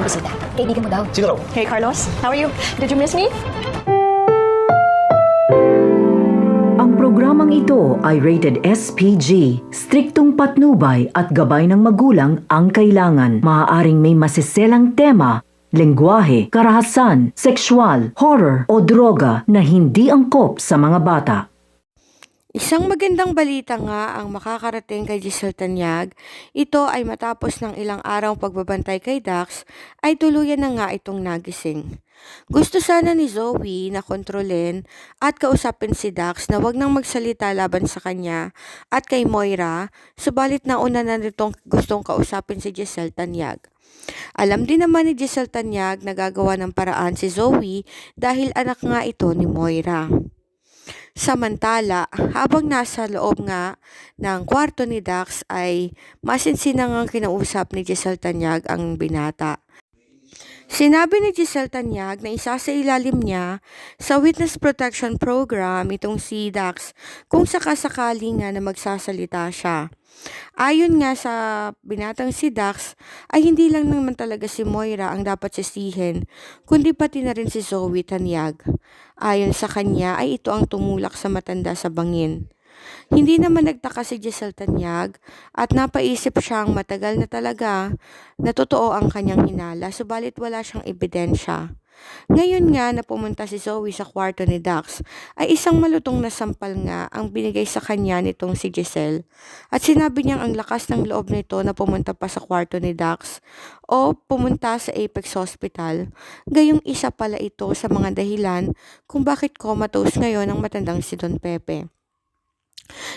ng bisita. Kaibigan mo daw. Siguro. Hey, Carlos. How are you? Did you miss me? Ang programang ito ay rated SPG. Striktong patnubay at gabay ng magulang ang kailangan. Maaaring may masiselang tema, lengguwahe, karahasan, sexual, horror o droga na hindi angkop sa mga bata. Isang magandang balita nga ang makakarating kay Giselle Tanyag. Ito ay matapos ng ilang araw pagbabantay kay Dax, ay tuluyan na nga itong nagising. Gusto sana ni Zoe na kontrolin at kausapin si Dax na wag nang magsalita laban sa kanya at kay Moira, subalit nauna na nitong gustong kausapin si Giselle Tanyag. Alam din naman ni Giselle Tanyag na gagawa ng paraan si Zoe dahil anak nga ito ni Moira. Samantala, habang nasa loob nga ng kwarto ni Dax ay masinsinang ang kinausap ni Giselle Tanyag ang binata. Sinabi ni Giselle Tanyag na isa sa ilalim niya sa Witness Protection Program itong si Dax kung sakasakali nga na magsasalita siya. Ayon nga sa binatang si Dax, ay hindi lang naman talaga si Moira ang dapat sisihin, kundi pati na rin si Zoe Tanyag. Ayon sa kanya ay ito ang tumulak sa matanda sa bangin. Hindi naman nagtaka si Giselle Tanyag at napaisip siyang matagal na talaga na totoo ang kanyang hinala subalit wala siyang ebidensya. Ngayon nga na pumunta si Zoe sa kwarto ni Dax ay isang malutong na sampal nga ang binigay sa kanya nitong si Giselle at sinabi niyang ang lakas ng loob nito na pumunta pa sa kwarto ni Dax o pumunta sa Apex Hospital. Gayong isa pala ito sa mga dahilan kung bakit comatose ngayon ang matandang si Don Pepe.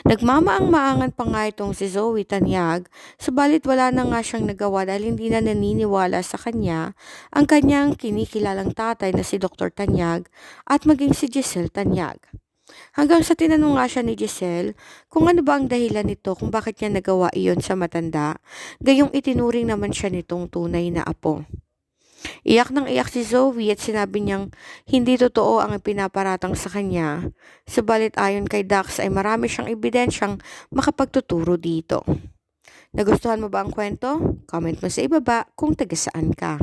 Nagmamaang-maangan pa nga itong si Zoe Tanyag, subalit wala na nga siyang nagawa dahil hindi na naniniwala sa kanya ang kanyang kinikilalang tatay na si Dr. Tanyag at maging si Giselle Tanyag. Hanggang sa tinanong nga siya ni Giselle kung ano ba ang dahilan nito kung bakit niya nagawa iyon sa matanda, gayong itinuring naman siya nitong tunay na apo. Iyak nang iyak si Zoe at sinabi niyang hindi totoo ang pinaparatang sa kanya. Subalit ayon kay Dax ay marami siyang ebidensyang makapagtuturo dito. Nagustuhan mo ba ang kwento? Comment mo sa ibaba kung taga saan ka.